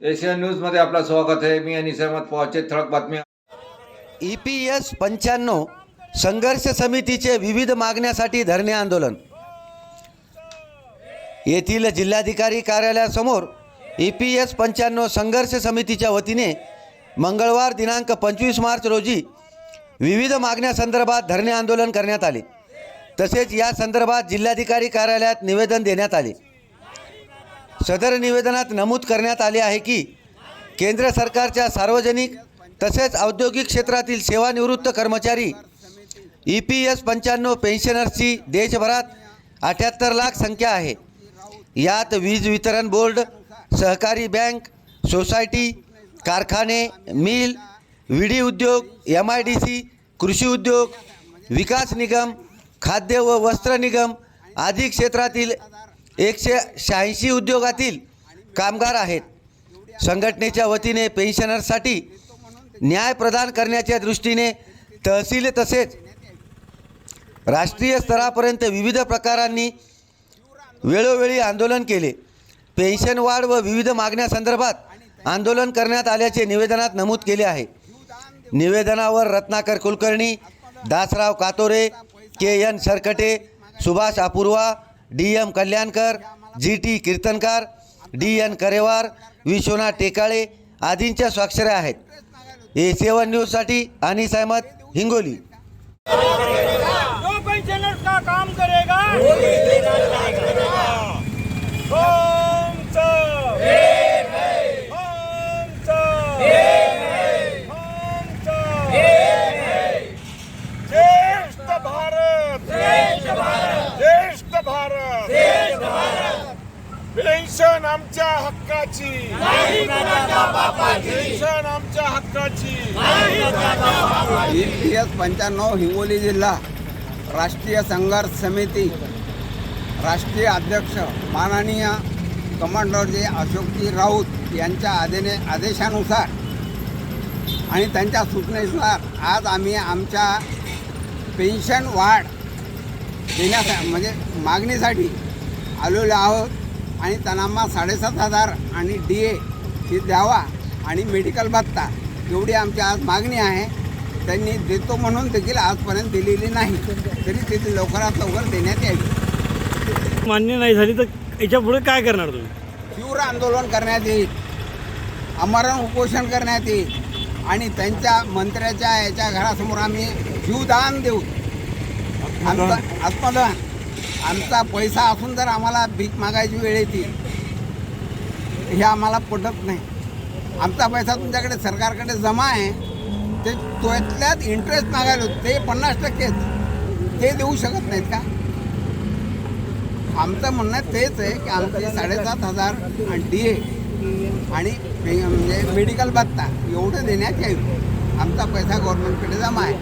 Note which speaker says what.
Speaker 1: Asian न्यूजमध्ये आपलं स्वागत आहे. मी आणि सहमत पवारचे ठळक बातम्या
Speaker 2: ई पी एस पंच्याण्णव संघर्ष समितीचे विविध मागण्यासाठी धरणे आंदोलन. येथील जिल्हाधिकारी कार्यालयासमोर ई पी एस पंच्याण्णव संघर्ष समितीच्या वतीने मंगळवार दिनांक पंचवीस मार्च रोजी विविध मागण्यासंदर्भात धरणे आंदोलन करण्यात आले. तसेच या संदर्भात जिल्हाधिकारी कार्यालयात निवेदन देण्यात आले. सदर निवेदनात नमूद करण्यात आले आहे की केंद्र सरकारच्या सार्वजनिक तसेच औद्योगिक क्षेत्रातील सेवानिवृत्त कर्मचारी ई पी एस पंच्याण्णव पेन्शनर्सची देशभरात अठ्याहत्तर लाख संख्या आहे. यात वीज वितरण बोर्ड सहकारी बँक सोसायटी कारखाने मिल विडी उद्योग एम आय डी सी कृषी उद्योग विकास निगम खाद्य व वस्त्र निगम आदी क्षेत्रातील एकशे शहाऐंशी उद्योगातील कामगार आहेत. संघटनेच्या वतीने पेन्शनरसाठी न्याय प्रदान करण्याच्या दृष्टीने तहसील तसेच राष्ट्रीय स्तरापर्यंत विविध प्रकारांनी वेळोवेळी आंदोलन केले. पेन्शन वाढ व विविध मागण्यासंदर्भात आंदोलन करण्यात आल्याचे निवेदनात नमूद केले आहे. निवेदनावर Ratnakar Kulkarni Dasrao Katore K N Sarkate Subhash Apurva D M Kalyankar G T Kirtankar D N Karewar Vishwanath Tekale आदींच्या स्वाक्षऱ्या आहेत. ए सेवन न्यूजसाठी आणि सहमत हिंगोली.
Speaker 3: का काम करेगा पेन्शन आमच्या हक्काची. पेन्शन आमच्या हक्काची.
Speaker 4: एस पंच्याण्णव हिंगोली जिल्हा राष्ट्रीय संघर्ष समिती राष्ट्रीय अध्यक्ष माननीय कमांडरजी अशोकजी राऊत यांच्या आदेने आदेशानुसार आणि त्यांच्या सूचनेनुसार आज आम्ही आमच्या पेन्शन वाढ देण्यासा म्हणजे मागणीसाठी आलेलो आहोत. आणि त्यांना साडेसात हजार आणि डी ए ही द्यावा आणि मेडिकल भत्ता. एवढी आमची आज मागणी आहे. त्यांनी देतो म्हणून देखील आजपर्यंत दिलेली नाही. तरी ती लवकरात लवकर देण्यात यावी.
Speaker 5: मान्य नाही झाली तर याच्यापुढे काय करणार तुम्ही?
Speaker 4: तीव्र आंदोलन करण्यात येईल. आमरण उपोषण करण्यात येईल. आणि त्यांच्या मंत्र्याच्या याच्या घरासमोर आम्ही जीवदान देऊ. आमचा आत्मदान आमचा पैसा असून जर आम्हाला भीक मागायची वेळ येते हे आम्हाला पटत नाही. आमचा पैसा तुमच्याकडे सरकारकडे जमा आहे ते त्यातल्यात इंटरेस्ट मागायला होते ते पन्नास टक्केच ते देऊ शकत नाहीत का? आमचं म्हणणं तेच आहे की आमचे साडेसात हजार डी ए आणि म्हणजे मेडिकल भत्ता एवढं देण्यात येईल. आमचा पैसा गव्हर्नमेंटकडे जमा आहे.